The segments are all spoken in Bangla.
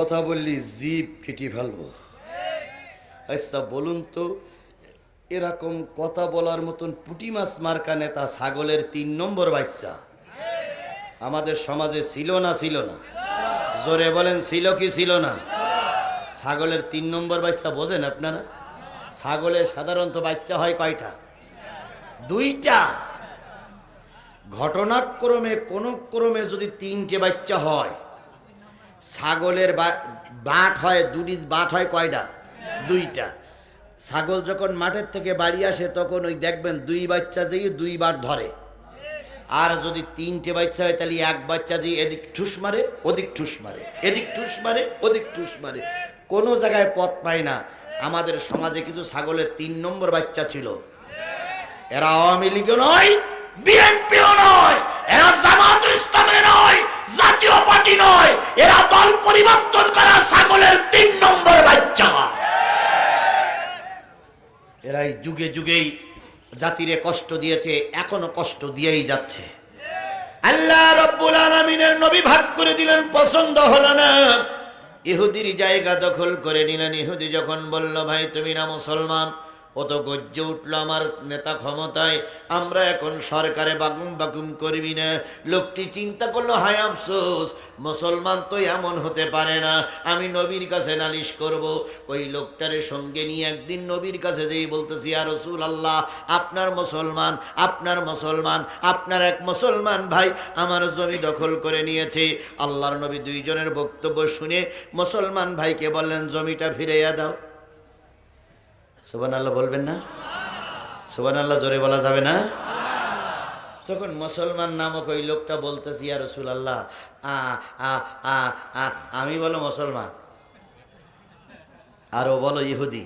কথা বললি জিপ কেটে ফেলব। আচ্ছা বলুন তো, এরকম কথা বলার মতন পুটি মাছ মার্কা নেতা ছাগলের তিন নম্বর বাচ্চা আমাদের সমাজে ছিল না ছিল না। জোরে বলেন, ছিল কি ছিল না? ছাগলের তিন নম্বর বাচ্চা বোঝেন আপনারা? ছাগলের সাধারণত বাচ্চা হয় কয়টা? দুইটা। ঘটনাক্রমে, কোনো ক্রমে যদি তিনটে বাচ্চা হয় ছাগলের বাট হয় দুটি বাট হয় কয়টা? দুইটা। ছাগল যখন মাঠের থেকে বাড়ি আসে, তখন ওই দেখবেন দুই বাচ্চা যেয়ে দুই বার ধরে। আর যদি তিনটে বাচ্চা হয়, তাহলে এক বাচ্চা যে এদিক ঠুস মারে, ওদিক ঠুস মারে। এদিক ঠুস মারে, ওদিক ঠুস মারে। কোনো জায়গায় পথ পায় না। আমাদের সমাজে কিছু ছাগলের তিন নম্বর বাচ্চা ছিল। এরা আওয়ামী লীগও নয়, বিএনপিও নয়, এরা জামাত ইসলামে নয়। জাতীয় পার্টি নয়, এরা দল পরিবর্তন করা ছাগলের তিন নম্বর বাচ্চা। এরাই যুগে যুগেই জাতিরে কষ্ট দিয়েছে, এখনও কষ্ট দিয়েই যাচ্ছে। আল্লাহ রব্বুল আলমিনের নবী ভাগ করে দিলেন, পছন্দ হলো না। ইহুদির জায়গা দখল করে নিলেন। ইহুদি যখন বলল, ভাই, তুমি না মুসলমান? অত গজ্জে উঠল আমার নেতা ক্ষমতায়। আমরা এখন সরকারে বাগুম বাগুম করবি না। লোকটি চিন্তা করল, হায় আফসোস, মুসলমান তো এমন হতে পারে না। আমি নবীর কাছে নালিশ করব। ওই লোকটারে সঙ্গে নিয়ে একদিন নবীর কাছে যেই বলতেছি আর রসুল আল্লাহ আপনার মুসলমান আপনার মুসলমান, আপনার এক মুসলমান ভাই আমার জমি দখল করে নিয়েছে। আল্লাহর নবী দুইজনের বক্তব্য শুনে মুসলমান ভাইকে বললেন, জমিটা ফিরাইয়া দাও। সুবান আল্লাহ বলবেন না? সুবান আল্লাহ জোরে বলা যাবে না? তখন মুসলমান নামক ওই লোকটা বলতেছি আর রসুল আল্লাহ আমি বলো মুসলমান? আর ও বলো ইহুদি।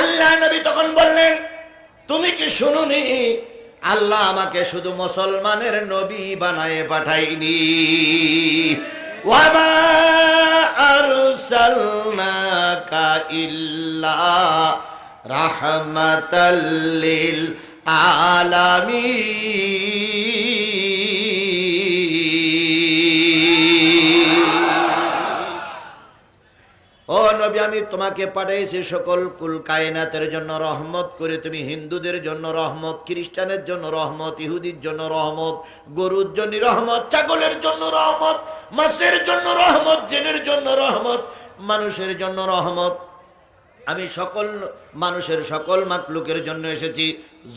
আল্লাহ নবী তখন বললেন, তুমি কি শুনুনি? আল্লাহ আমাকে শুধু মুসলমানের নবী বানায় পাঠাইনি ওয়ামা আরসালনাকা ইল্লা রাহমাতাল্লিল আলামিন। ও নবী, আমি তোমাকে পাঠাইছি সকল কুল কায়নাতের জন্য রহমত করে। তুমি হিন্দুদের জন্য রহমত, খ্রিস্টানের জন্য রহমত, ইহুদির জন্য রহমত, গরুর জন্য রহমত, ছাগলের জন্য রহমত, মাছের জন্য রহমত, জেনের জন্য রহমত, মানুষের জন্য রহমত। আমি সকল মানুষের, সকল মাকলুকের জন্য এসেছি।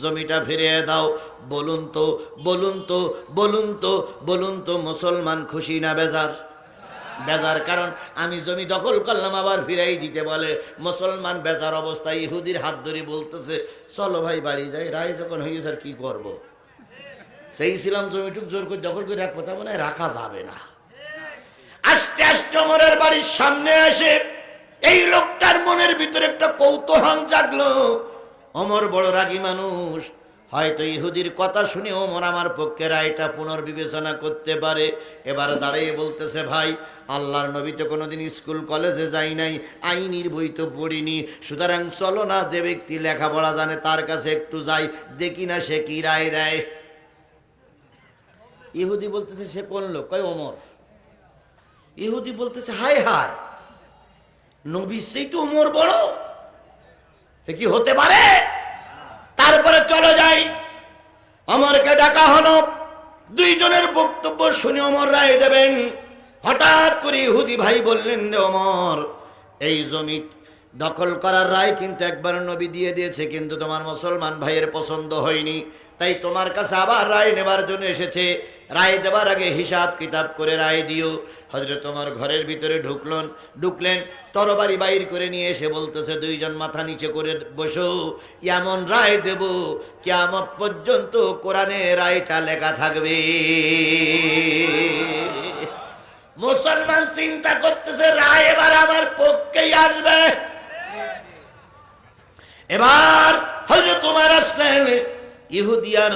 জমিটা ফিরিয়ে দাও। বলুন তো বলুন তো বলুন তো বলুন তো মুসলমান খুশি না বেজার? বেজার কারণ আমি জমি দখল করলাম, আবার ফিরাই দিতে বলে। মুসলমান বেজার অবস্থায় ইহুদির হাত ধরে বলতেছে, চলো ভাই, বাড়ি যাই, রায় যখন হয়েছে আর কী করব। সেই ছিলাম জমিটুক জোর করে দখল করে রাখব তা মনে হয় রাখা যাবে না। আস্তে আস্তে অমরের বাড়ির সামনে আসে এই লোকটার মনের ভিতরে একটা কৌতূহল জাগলো। অমর বড় রাগী মানুষ। হয়তো ইহুদির কথা শুনে ওমর আমার পক্ষে রায়টা পুনর্বিবেচনা করতে পারে। এবার দাঁড়িয়ে বলতেছে, ভাই, আল্লাহর নবী তো কোনোদিন স্কুল, কলেজে যাই নাই, আইনির বই তো পড়িনি। সুতরাং চলো না, যে ব্যক্তি লেখাপড়া জানে তার কাছে একটু যাই, দেখি না সে কি রায় দেয়। ইহুদি বলতেছে, সে কোন লোক? কয় ওমর ইহুদি বলতেছে, হায় হায়। নবী সেই তো উমর বড়। এ কি হতে পারে? তারপরে চলে যাই। অমরকে ডাকা হলো। দুইজনের বক্তব্য শুনে অমর রায় দেবেন। হঠাৎ করে ইহুদি ভাই বললেন রে অমর, এই জমি দখল করার রায় কিন্তু একবার নবী দিয়ে দিয়েছে, কিন্তু তোমার মুসলমান ভাইয়ের পছন্দ হয়নি। তাই তোমার কাছে আবার রায় নেবার জন্য এসেছে। রায় দেবার আগে হিসাব কিতাব করে রায় দিও। হজরত তোমার ঘরের ভিতরে ঢুকলেন ঢুকলেন, তরবারি বাইর করে নিয়ে এসে বলতেছে, দুইজন মাথা নিচে করে বসো, এমন রায় দেব, কেয়ামত পর্যন্ত কোরআনে রায়টা লেখা থাকবে। মুসলমান চিন্তা করতেছে, রায় এবার আমার পক্ষেই আসবে। এবার হয়তো তোমার আসলেন ইহুদিয়ার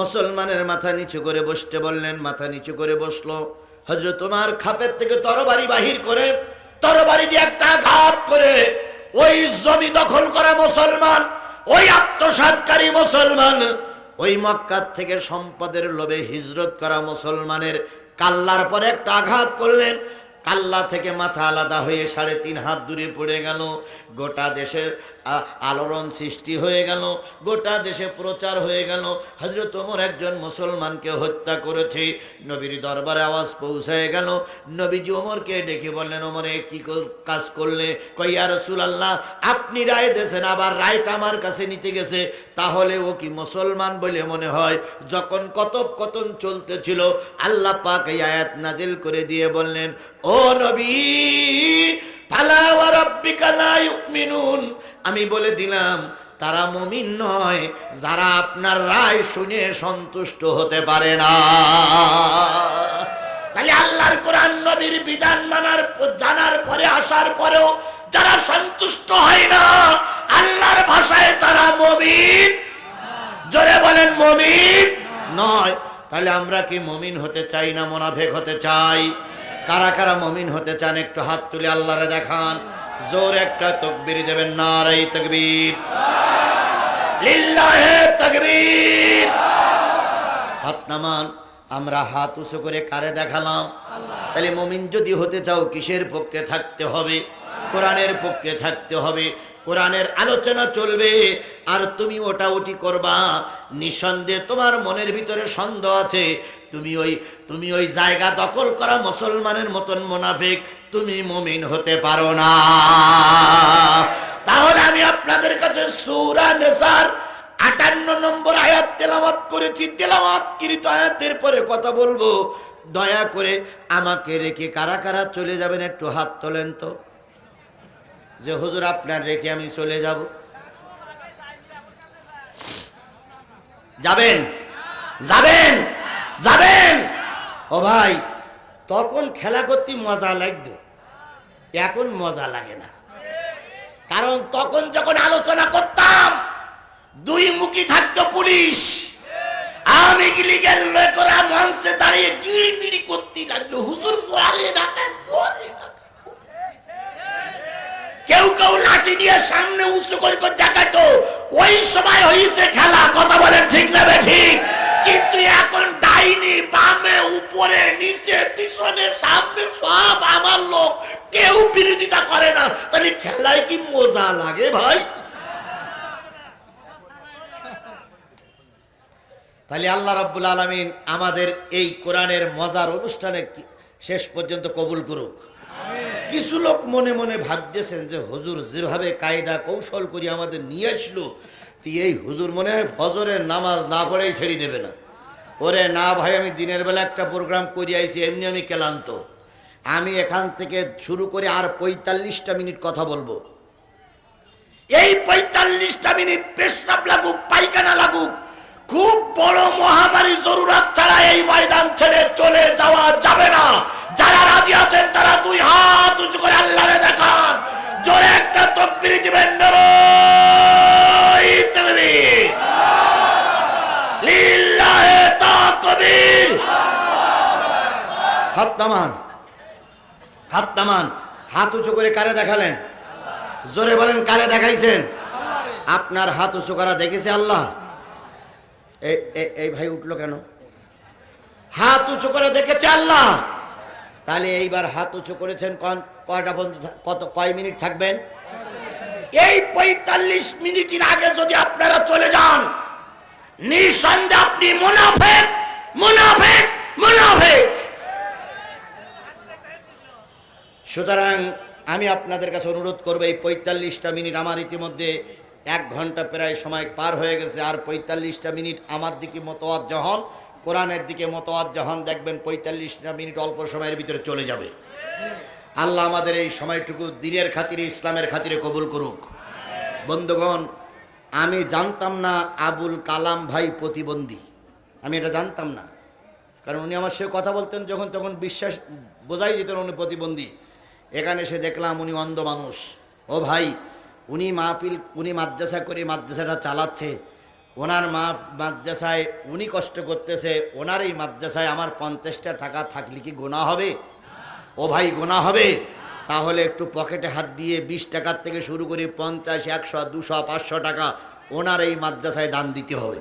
মুসলমানের মাথা নিচু করে বসতে বললেন, মাথা নিচু করে বসল। হজরত তোমার খাপের থেকে তরবারি বাহির করে, তরবারি দিয়ে একটা আঘাত করে, ওই জমি দখল করা মুসলমান, ওই আত্মসাতকারী মুসলমান, ওই মক্কার থেকে সম্পদের লোভে হিজরত করা মুসলমানের কাল্লার পরে একটা আঘাত করলেন। কাল্লা থেকে মাথা আলাদা হয়ে সাড়ে তিন হাত দূরে পড়ে গেল। গোটা দেশের আলোড়ন সৃষ্টি হয়ে গেল। গোটা দেশে প্রচার হয়ে গেল। হজরত ওমর একজন মুসলমানকে হত্যা করেছে। নবীর দরবারে আওয়াজ পৌঁছায় গেল। নবীজি ওমরকে ডেকে বললেন, ওমরে, কি কাজ করলে? কইয়া রসুল আল্লাহ আপনি রায় দেশেন আবার রায়টা আমার কাছে নিতে গেছে। তাহলে ও কি মুসলমান বলে মনে হয়? যখন কথোপকথন চলতেছিল, আল্লাহ পাক এই আয়াত নাজিল করে দিয়ে বললেন, ও আমি বলে দিলাম, তারা মমিন নয়, যারা আপনার রায় শুনে সন্তুষ্ট হতে পারে না। তাহলে আল্লাহর কোরআন নবীর বিধান মানার জানার পরে, আসার পরেও যারা সন্তুষ্ট হয় না, আল্লাহর ভাষায় তারা মমিন। জোরে বলেন মমিন নয়। তাহলে আমরা কি মমিন হতে চাই না মোনাফেক হতে চাই? কারা কারা মমিন হতে চান, একটু হাত তুলে আল্লাহরে দেখান। জোর একটা তকবির দেবেন, নারাই তকবীর। লিল্লাহে হাত নামান, আমরা হাত উঁচু করে কারে দেখালাম? তাহলে মমিন যদি হতে চাও, কিসের পক্ষে থাকতে হবে? কোরআনের পক্ষে থাকতে হবে। কোরআনের আলোচনা চলবে, আর তুমি ওটা ওটি করবা। নিঃসন্দেহে তোমার মনের ভিতরে সন্দেহ আছে। তুমি ওই তুমি ওই জায়গা দখল করা মুসলমানের মতন মোনাফিক, তুমি মমিন হতে পারো না। তাহলে আমি আপনাদের কাছে সূরা নেসার আটান্ন নম্বর আয়াত তেলাওয়াত করেছি। তেলাওয়াত কৃত আয়াতের পরে কথা বলব। দয়া করে আমাকে রেখে কারা কারা চলে যাবেন একটু হাত তোলেন তো। যে হুজুর, আপনার রেখে আমি চলে যাব। যাবেন? যাবেন? যাবেন? ও ভাই, তখন খেলা করতে মজা লাগতো। এখন মজা লাগে না। কারণ তখন যখন আলোচনা করতাম, দুই মুখী থাকতো পুলিশ। আমি লীগের লোকেরা মঞ্চে দাঁড়িয়ে গিড়ি গিড়ি করতে লাগল। হুজুর, মরে না মরে না? কেউ কেউ লাঠি নিয়ে সামনে উঁচু করে করে দেখাইতো ওই সময় হয়েছে খেলা, কথা বলেন ঠিক না ঠিক? কিন্তু এখন ডাইনি বামে, উপরে, নিচে, পিছনে, সামনে সব আমার লোক, কেউ বিরোধিতা করে না। তাহলে খেলায় কি মজা লাগে ভাই? তাহলে আল্লাহ রাব্বুল আলামিন আমাদের এই কোরআনের মজার অনুষ্ঠানে শেষ পর্যন্ত কবুল করুক। কিছু লোক মনে মনে ভাবতেছেন যে হুজুর যেভাবে কায়দা কৌশল করে আমাদের নিয়ে আসলো এই হুজুর মনে হয় ফজরের নামাজ না পড়েই ছেড়ে দেবে না। ওরে না ভাই, আমি দিনের বেলা একটা প্রোগ্রাম করে আইছি, এমনি আমি ক্লান্ত। আমি এখান থেকে শুরু করে আর পঁয়তাল্লিশটা মিনিট কথা বলব। এই পঁয়তাল্লিশটা মিনিট পেশাব লাগুক, পায়খানা লাগুক, খুব বড় মহামারী জরুরত ছাড়া এই ময়দান ছেড়ে চলে যাওয়া যাবে না। যারা রাজি আছেন তারা দুই হাত উঁচু করে আল্লাহরে দেখান। জোরে একটা তকবির দিবেন দেখালেন জোরে বলেন কারে দেখাইছেন আপনার হাত উঁচু করা দেখেছে আল্লাহ এই ভাই উঠল কেন হাত উঁচু করে দেখেছে আল্লাহ তাহলে এইবার হাত উঁচু করেছেন কয়টা পর্যন্ত কত, কয় মিনিট থাকবেন? এই পঁয়তাল্লিশ মিনিটের আগে যদি আপনারা চলে যান, নিঃসন্দেহে আপনি মুনাফেক মুনাফেক মুনাফেক। সুতরাং আমি আপনাদের কাছে অনুরোধ করব, এই পঁয়তাল্লিশটা মিনিট আমার ইতিমধ্যে এক ঘণ্টা প্রায় সময় পার হয়ে গেছে, আর পঁয়তাল্লিশটা মিনিট আমার দিকে মতো যখন কোরআনের দিকে মতোয়াত যখন দেখবেন পঁয়তাল্লিশটা মিনিট অল্প সময়ের ভিতরে চলে যাবে। আল্লাহ আমাদের এই সময়টুকু দিনের খাতিরে, ইসলামের খাতিরে কবুল করুক। বন্ধুগণ, আমি জানতাম না আবুল কালাম ভাই প্রতিবন্ধী। আমি এটা জানতাম না। কারণ উনি আমার সাথে কথা বলতেন যখন তখন বিশ্বাস বোঝাই যেত উনি প্রতিবন্ধী। এখানে এসে দেখলাম উনি অন্ধ মানুষ। ও ভাই, উনি মাহফিল, উনি মাদ্রাসা করে মাদ্রাসাটা চালাচ্ছে। ওনার মা মাদ্রাসায় উনি কষ্ট করতেছে ওনার এই মাদ্রাসায় আমার পঞ্চাশটা টাকা থাকলে কি গোনা হবে? ও ভাই, গোনা হবে? তাহলে একটু পকেটে হাত দিয়ে বিশ টাকার থেকে শুরু করে পঞ্চাশ, একশো, দুশো, পাঁচশো টাকা ওনার এই মাদ্রাসায় দান দিতে হবে।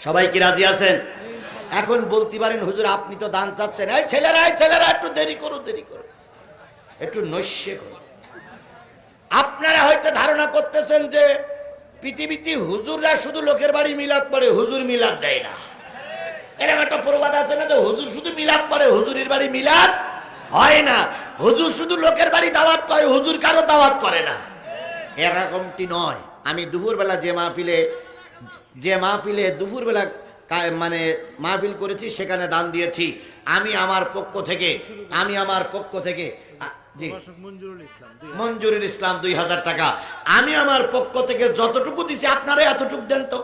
সবাই কি রাজি আছেন? এখন বলতে পারেন, হুজুর, আপনি তো দান চাচ্ছেন। এই ছেলেরা এই ছেলেরা, একটু দেরি করো দেরি করো। একটু নৈশ্যে করো। আপনারা হয়তো ধারণা করতেছেন যে পৃথিবীতে হুজুররা শুধু লোকের বাড়ি মিলাদ পড়ে, হুজুর মিলাদ দেয় না। এরকম একটা প্রবাদ আছে না যে হুজুর শুধু মিলাদ পড়ে, হুজুরের বাড়ি মিলাদ হয় না। হুজুর শুধু লোকের বাড়ি দাওয়াত করে, হুজুর কারও দাওয়াত করে না। এরকমটি নয়। আমি দুপুরবেলা যে মাহফিলে যে মাহফিলে দুপুরবেলা মানে মাহফিল করেছি, সেখানে দান দিয়েছি। আমি আমার পক্ষ থেকে, আমি আমার পক্ষ থেকে মঞ্জুরুল ইসলাম দুই হাজার টাকা। আমি আমার পক্ষ থেকে যতটুকু দিছি আপনারা এতটুকু দেন তো।